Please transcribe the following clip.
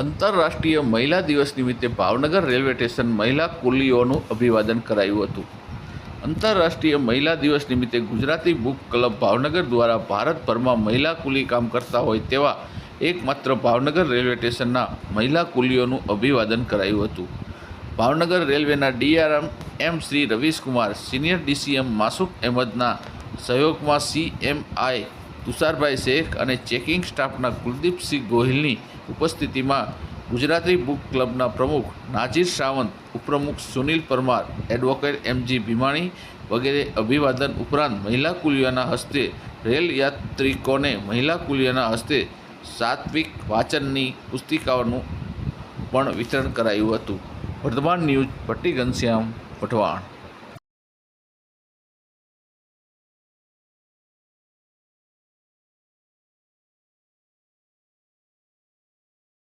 આંતરરાષ્ટ્રીય મહિલા દિવસ નિમિત્તે ભાવનગર રેલવે સ્ટેશન મહિલા કુલીઓનું અભિવાદન કરાયું હતું. આંતરરાષ્ટ્રીય મહિલા દિવસ નિમિત્તે ગુજરાતી બુક ક્લબ ભાવનગર દ્વારા ભારતભરમાં મહિલા કુલી કામ કરતા હોય તેવા એકમાત્ર ભાવનગર રેલવે સ્ટેશનના મહિલા કુલીઓનું અભિવાદન કરાયું હતું. ભાવનગર રેલવેના DRM M Shri Ravishkumar, senior DCM Masuk અહેમદના સહયોગમાં સીએમઆઈ તુષારભાઈ શેખ અને ચેકિંગ સ્ટાફના કુલદીપસિંહ ગોહિલની ઉપસ્થિતિમાં ગુજરાતી બુક ક્લબના પ્રમુખ નાજીર સાવંત, ઉપપ્રમુખ સુનિલ પરમાર, એડવોકેટ એમજી ભીમાણી વગેરે અભિવાદન ઉપરાંત મહિલા કુલિયાના હસ્તે રેલ યાત્રિકોને મહિલા કુલિયાના હસ્તે સાત્વિક વાચનની પુસ્તિકાઓનું પણ વિતરણ કરાયું હતું. વર્ધમાન ન્યૂઝ ભટ્ટી ઘનશ્યામ વઢવાણ